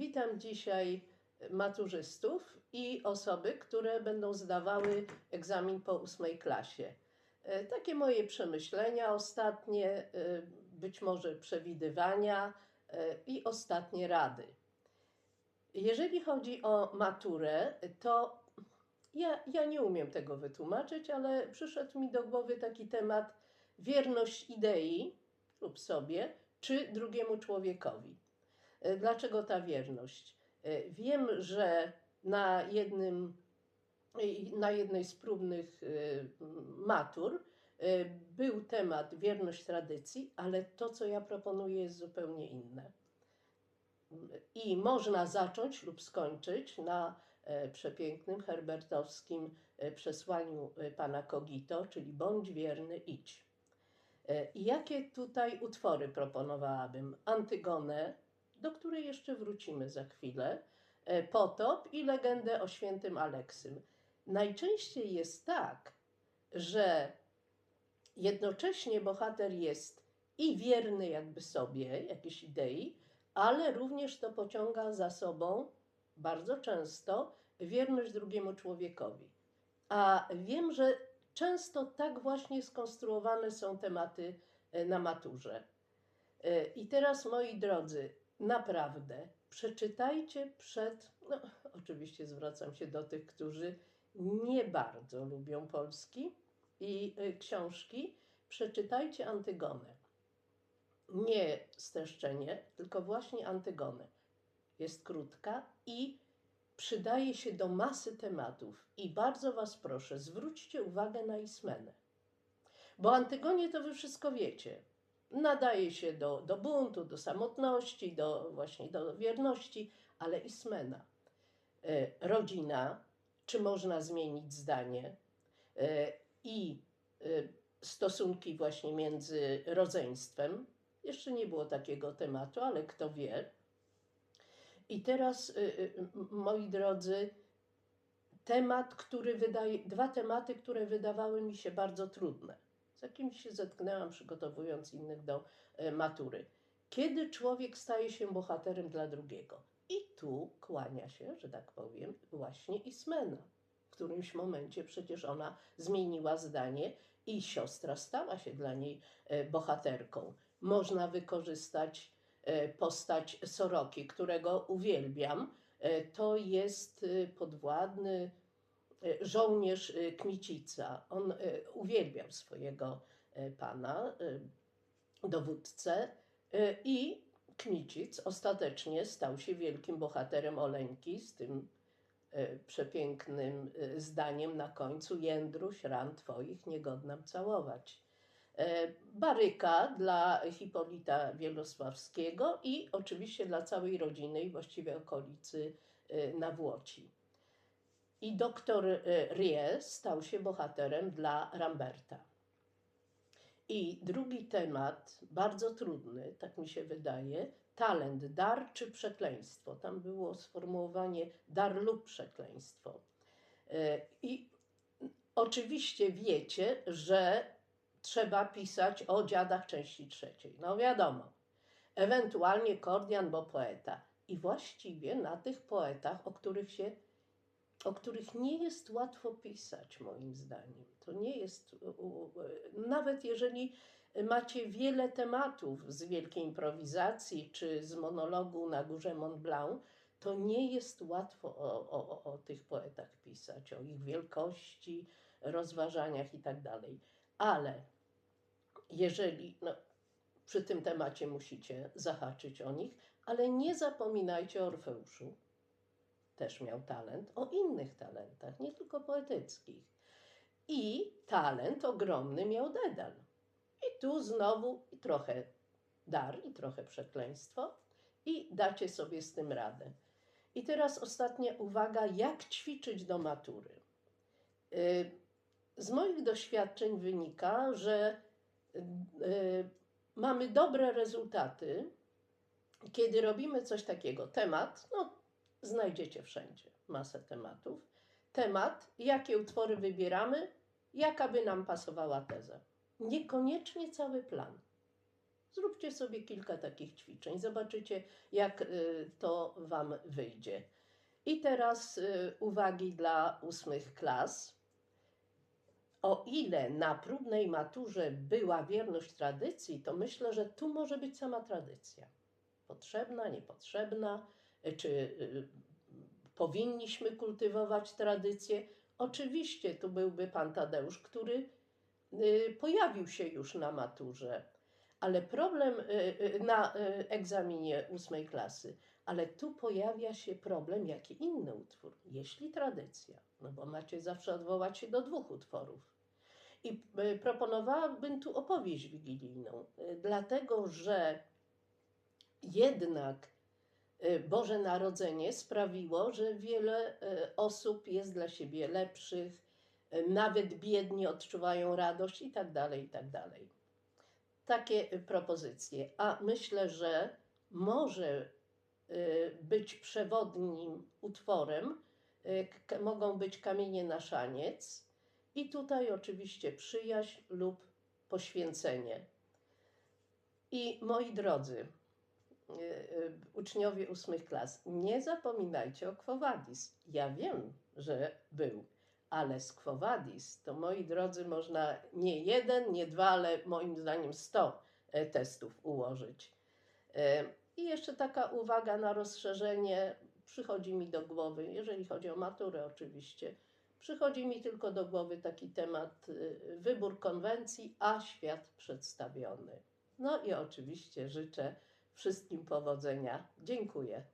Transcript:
Witam dzisiaj maturzystów i osoby, które będą zdawały egzamin po ósmej klasie. E, Takie moje przemyślenia ostatnie, e, być może przewidywania e, i ostatnie rady. Jeżeli chodzi o maturę, to ja, ja nie umiem tego wytłumaczyć, ale przyszedł mi do głowy taki temat wierność idei lub sobie, czy drugiemu człowiekowi. E, Dlaczego ta wierność? E, Wiem, że na, jednym, na jednej z próbnych e, matur był temat wierność tradycji, ale to, co ja proponuję, jest zupełnie inne. I można zacząć lub skończyć na przepięknym herbertowskim przesłaniu pana Kogito, czyli bądź wierny, idź. Jakie tutaj utwory proponowałabym? Antygonę, do której jeszcze wrócimy za chwilę, e, Potop i legendę o świętym Aleksym. Najczęściej jest tak, że jednocześnie bohater jest i wierny jakby sobie, jakiejś idei, ale również to pociąga za sobą bardzo często wierność drugiemu człowiekowi. A wiem, że często tak właśnie skonstruowane są tematy e, na maturze. E, I teraz, moi drodzy, naprawdę przeczytajcie przed. No, oczywiście zwracam się do tych, którzy nie bardzo lubią Polski i e, książki. Przeczytajcie Antygonę. Nie streszczenie, tylko właśnie Antygonę. Jest krótka i przydaje się do masy tematów. I bardzo Was proszę, zwróćcie uwagę na Ismenę. Bo Antygonie to Wy wszystko wiecie. Nadaje się do, do buntu, do samotności, do właśnie do wierności, ale Ismena. E, rodzina, czy można zmienić zdanie e, i e, stosunki właśnie między rodzeństwem. Jeszcze nie było takiego tematu, ale kto wie. I teraz, moi drodzy, temat, który wydaje, dwa tematy, które wydawały mi się bardzo trudne. Z jakimi się zetknęłam, przygotowując innych do e, matury. Kiedy człowiek staje się bohaterem dla drugiego? I tu kłania się, że tak powiem, właśnie Ismena. W którymś momencie przecież ona zmieniła zdanie i siostra stała się dla niej e, bohaterką. Można wykorzystać e, postać Soroki, którego uwielbiam. To jest podwładny żołnierz e, Kmicica. On e, uwielbiał swojego pana, dowódcę i Kmicic ostatecznie stał się wielkim bohaterem Oleńki z tym przepięknym zdaniem na końcu Jędruś, ran twoich niegodnam całować. E, Baryka dla Hipolita Wielosławskiego i oczywiście dla całej rodziny i właściwie okolicy na Włoci. I doktor e, Rie stał się bohaterem dla Ramberta. I drugi temat, bardzo trudny, tak mi się wydaje, talent, dar czy przekleństwo. Tam było sformułowanie dar lub przekleństwo. E, I oczywiście wiecie, że trzeba pisać o dziadach części trzeciej. No wiadomo. Ewentualnie Kordian, bo poeta. I właściwie na tych poetach, o których się o których nie jest łatwo pisać, moim zdaniem. To nie jest, nawet jeżeli macie wiele tematów z wielkiej improwizacji czy z monologu na górze Mont Blanc, to nie jest łatwo o, o, o- tych poetach pisać, o ich wielkości, rozważaniach i tak. Ale jeżeli, no, przy tym temacie musicie zahaczyć o nich, ale nie zapominajcie o Orfeuszu też miał talent, o innych talentach, nie tylko poetyckich. I talent ogromny miał Dedal. I tu znowu i trochę dar, i trochę przekleństwo, i dacie sobie z tym radę. I teraz ostatnia uwaga, jak ćwiczyć do matury. Y, Z moich doświadczeń wynika, że y, y, mamy dobre rezultaty, kiedy robimy coś takiego. Temat, no znajdziecie wszędzie masę tematów. Temat, jakie utwory wybieramy, jaka by nam pasowała teza. Niekoniecznie cały plan. Zróbcie sobie kilka takich ćwiczeń, zobaczycie, jak y, to Wam wyjdzie. I teraz y, uwagi dla ósmych klas. O ile na próbnej maturze była wierność tradycji, to myślę, że tu może być sama tradycja. Potrzebna, niepotrzebna, czy y, powinniśmy kultywować tradycję. Oczywiście tu byłby pan Tadeusz, który y, pojawił się już na maturze, ale problem y, na egzaminie ósmej klasy. Ale tu pojawia się problem, jaki inny utwór, jeśli tradycja, no bo macie zawsze odwołać się do dwóch utworów. I proponowałabym tu opowieść wigilijną, dlatego że jednak Boże Narodzenie sprawiło, że wiele y, osób jest dla siebie lepszych, y, nawet biedni odczuwają radość i tak dalej, i tak dalej. Takie y, propozycje. A myślę, że może y, być przewodnim utworem, y, mogą być kamienie na szaniec i tutaj oczywiście przyjaźń lub poświęcenie. I moi drodzy, y, y, uczniowie ósmych klas, nie zapominajcie o Quo Vadis. Ja wiem, że był, ale z Quo Vadis to, moi drodzy, można nie jeden, nie dwa, ale moim zdaniem sto e, testów ułożyć. E, I jeszcze taka uwaga na rozszerzenie przychodzi mi do głowy, jeżeli chodzi o maturę oczywiście, przychodzi mi tylko do głowy taki temat y, wybór konwencji, a świat przedstawiony. No i oczywiście życzę wszystkim powodzenia. Dziękuję.